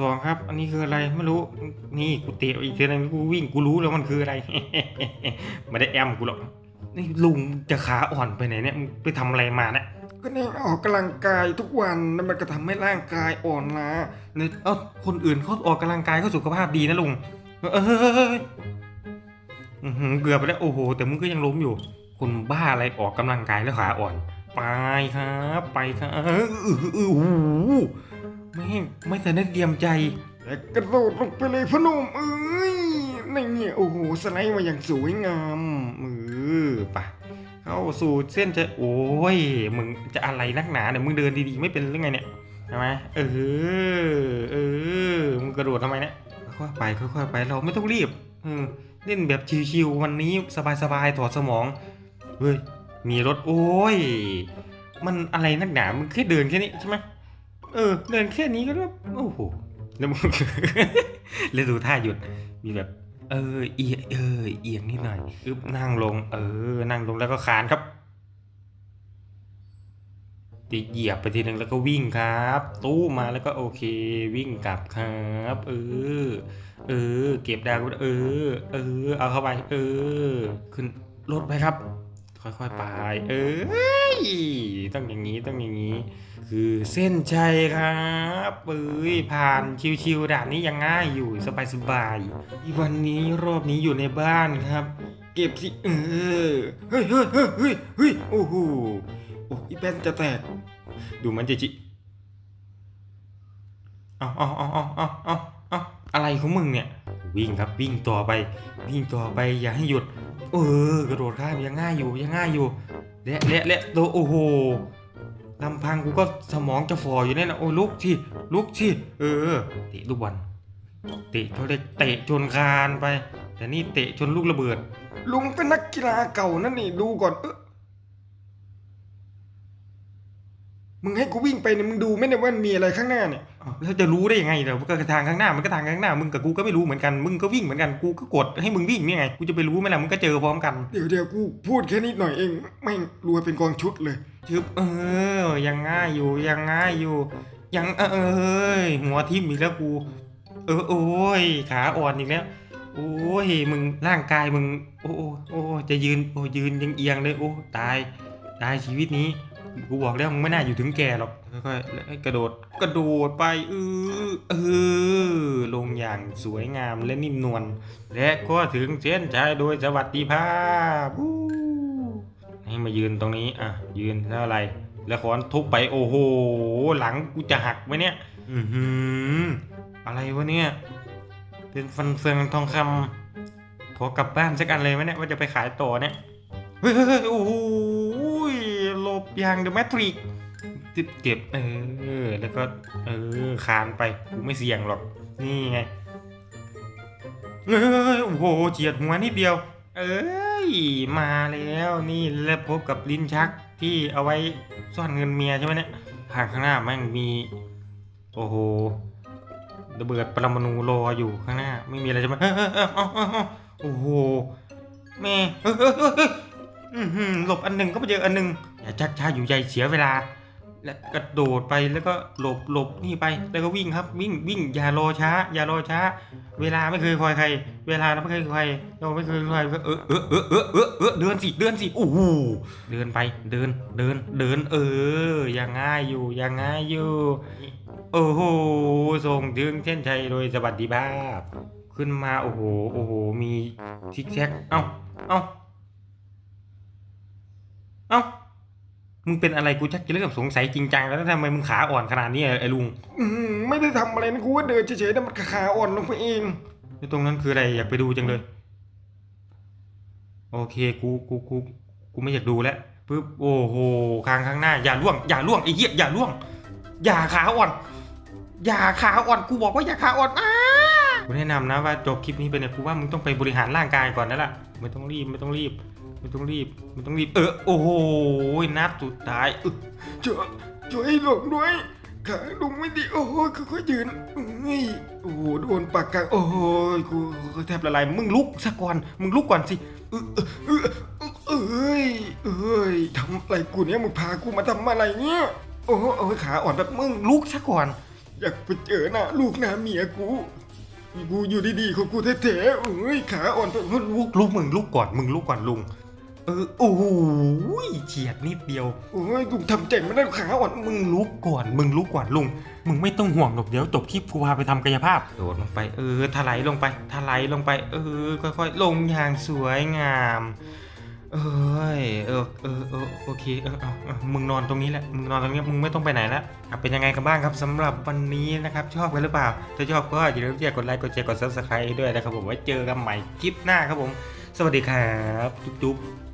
สองครับ อันนี้คืออะไรไม่รู้ นี่กูเตะอีกทีนึงกูวิ่งกูรู้แล้วมันคืออะไรไม่ได้แอมกูหรอกนี่ลุงจะขาอ่อนไปไหนเนี่ยไปทำอะไรมาเนี่ยก็นี่ออกกำลังกายทุกวันแล้วมันก็ทำให้ร่างกายอ่อนล้าเนี่ยเอ้าคนอื่นเขาออกกำลังกายเขาสุขภาพดีนะลุงเออเกือบไปแล้วโอ้โห แต่มึงก็ยังล้มอยู่คนบ้าอะไรออกกำลังกายแล้วขาอ่อน ไปครับ ไปครับเออเออ ไม่ไม่ทันได้เตรียมใจแต่กระโดดลงไปเลยพนุ่มเอ้ยนี่เนี่ยโอ้โหสไลด์มาอย่างสวยงามเออไปเข้าสู่เส้นจะโอ้ยมึงจะอะไรนักหนาเนี่ยมึงเดินดีๆไม่เป็นหรือไงเนี่ยใช่ไหมเออเออมึงกระโดดทำไมเนี่ยค่อยๆไปค่อยๆไปเราไม่ต้องรีบเออเล่นแบบชิวๆวันนี้สบายๆถอดสมองเฮ้ยมีรถโอ้ยมันอะไรนักหนามึงแค่เดินแค่นี้ใช่ไหม เออ เดินแค่นี้ก็แล้วโอ้โหแล้วมึงแล้วดูท่าหยุดมีแบบ เออ เอียงเออ เอียงนิดหน่อยอึบนั่งลง เออ นั่งลงแล้วก็คานครับตีเหยียบไปทีหนึ่งแล้วก็วิ่งครับ ตู้มาแล้วก็โอเค วิ่งกลับครับเออเออ เก็บดาวเออ เออ เอาเข้าไป เออ ขึ้นรถไปครับ ค่อยๆไปเอ้ยต้องอย่างนี้ต้องอย่างนี้ คือเส้นชัยครับเอ้ยผ่านชิวๆด่านนี้ยังง่ายอยู่สบายๆวันนี้รอบนี้อยู่ในบ้านครับ เก็บสิเออเฮ้ยเฮ้ยเฮ้ยเฮ้ยเฮ้ยโอ้โหโอ้อีแป้นจะแตก ดูมันจะจิเอาเอาเอาเอาเอาเอาเอาอะไรของมึงเนี่ย วิ่งครับวิ่งต่อไป วิ่งต่อไปอย่าให้หยุด เออกระโดดข้ามยังง่ายอยู่ยังง่ายอยู่เละเละเละโตโอ้โหลำพังกูก็สมองจะฝ่ออยู่เนี่ยนะโอ้ลุกที่ลุกที่เออเตะลูกบอลเตะเขาเรียกเตะจนคานไป แต่นี่เตะจนลูกระเบิด ลุงเป็นนักกีฬาเก่านั่นนี่ดูก่อนเออ มึงให้กูวิ่งไปเนี่ยมึงดูไหม่เนี่ยว่ามันมีอะไรข้างหน้าเนี่ยอ้าวแล้วจะรู้ได้ยังไงเดี๋ยวก็ทางข้างหน้ามันก็ทางข้างหน้า มึงกับกูก็ไม่รู้เหมือนกัน มึงก็วิ่งเหมือนกัน กูก็กดให้มึงวิ่งนี่ไง กูจะไปรู้ไหมล่ะ มึงก็เจอพร้อมกัน เดี๋ยวเดี๋ยวกูพูดแค่นิดหน่อยเองแม่งรวยเป็นกองชุดเลยชึบเออ ยังง่ายอยู่ ยังง่ายอยู่ ยังเออเอยหัวทิ่มอีกแล้วกู เออโอ้ย ขาอ่อนอีกแล้ว โอ้ย มึงร่างกายมึง โอ้โอ้โอ้จะยืน โอ้ยืนยังเอียงเลย โอ้ ตาย ตายชีวิตนี้ กูบอกแล้วมึงไม่น่าอยู่ถึงแก่หรอกค่อยๆกระโดดกระโดดไปเออเออลงอย่างสวยงามและนิ่มนวลและก็ถึงเส้นชัยโดยสวัสดิภาพให้มายืนตรงนี้อะยืนแล้วอะไร แล้วขอนทุบไปโอ้โหหลังกูจะหักไหมเนี่ยอือหืออะไรวะเนี่ยเป็นฟันเฟืองทองคำขอกลับบ้านสักอันเลยไหมเนี่ยว่าจะไปขายต่อเนี่ยเฮ้ยโอ้โห บอย่างเดอะแมทริกเก็บเออ แล้วก็เออคานไปกูไม่เสี่ยงหรอก นี่ไงเฮ้ยโอ้โหเฉียดหัวนิดเดียว เอ้ยมาแล้วนี่แล้วพบกับลิ้นชักที่เอาไว้ซ่อนเงินเมียใช่ไหมเนี่ยทางข้างหน้าแม่งมี โอ้โหระเบิดปรมาณูรออยู่ข้างหน้า ไม่มีอะไรใช่ไหมเฮ้ยเฮ้ยเฮ้ยเอ้าเออโอ้โหแม่หลบอันหนึ่งก็ไปเจออันหนึ่ง อย่าชักช้าอยู่ใหญ่เสียเวลา และกระโดดไปแล้วก็หลบหลบนี่ไป แล้วก็วิ่งครับ วิ่งวิ่งอย่ารอช้า อย่ารอช้า เวลาไม่เคยคอยใคร เวลาเราไม่เคยคอยใครเราไม่เคยคอยเออเออเออเออเออเออเดินสิเดินสิโอ้โหเดินไปเดินเดินเดิน เออยังง่ายอยู่ยังง่ายอยู่โอ้โหส่งถึงเส้นชัยโดยสวัสดิภาพ ขึ้นมาโอ้โหโอ้โหมีทิกแท็กเอ้าเอ้า มึงเป็นอะไรกูชักจะเริ่มสงสัยจริงจังแล้วทำไมมึงขาอ่อนขนาดนี้อะไอ้ลุงอืมไม่ได้ทำอะไรนะกูว่าเดินเฉยๆแต่มันขาอ่อนลงไปเองแล้วตรงนั้นคืออะไรอยากไปดูจังเลย โอเคกูกูกูกูไม่อยากดูแล้วปึ๊บโอ้โหคางข้างหน้า อย่าล่วงอย่าล่วงไอ้เหี้ยอย่าล่วง อย่าขาอ่อน อย่าขาอ่อนกูบอกว่าอย่าขาอ่อนอ้ากูแนะนำนะว่าจบคลิปนี้ไปเนี่ยกูว่ามึงต้องไปบริหารร่างกายก่อนนั่นแหละไม่ต้องรีบไม่ต้องรีบ ไม่ต้องรีบไม่ต้องรีบ เออ โอ้โห นัดสุดท้ายเออช่วยช่วยหลงด้วยขาลุงไม่ดี โอ้โหค่อยๆยืนอุ้ยโอ้โห โดนปากกลางโอ้โหกูกูแทบละลาย มึงลุกซะก่อน มึงลุกก่อนสิเออเออเออเอ้ย เอ้ยทำอะไรกูเนี่ย มึงพากูมาทำอะไรเนี่ย โอ้โหเอ้ยขาอ่อนแบบมึงลุกซะก่อน อยากไปเจอหน้าลูกหน้าเมียกูกูอยู่ดีๆของกูแท้ๆโอ้ยขาอ่อนไปหมดลุกลุกมึงลุกก่อน มึงลุกก่อนลุง เออโอ้โหเฉียดนิดเดียวโอ้ยลุงทำใจไม่ได้ขาอ่อนมึงลุกก่อน มึงลุกก่อนลุง มึงไม่ต้องห่วงหรอกเดี๋ยวจบคลิปกูพาไปทำกายภาพ โดดลงไปเออถลายลงไปถลายลงไป เออ ค่อยๆ ลงอย่างสวยงาม เอ้ยเออเออเออโอเคเออเอาเอามึงนอนตรงนี้แหละมึงนอนตรงนี้มึงไม่ต้องไปไหนละอะเป็นยังไงกันบ้างครับสำหรับวันนี้นะครับ ชอบกันหรือเปล่า ถ้าชอบก็อย่าลืมที่จะกดไลค์กดแชร์กด subscribe ด้วยนะครับผมไว้เจอกันใหม่คลิปหน้าครับผม สวัสดีครับ จุ๊บๆ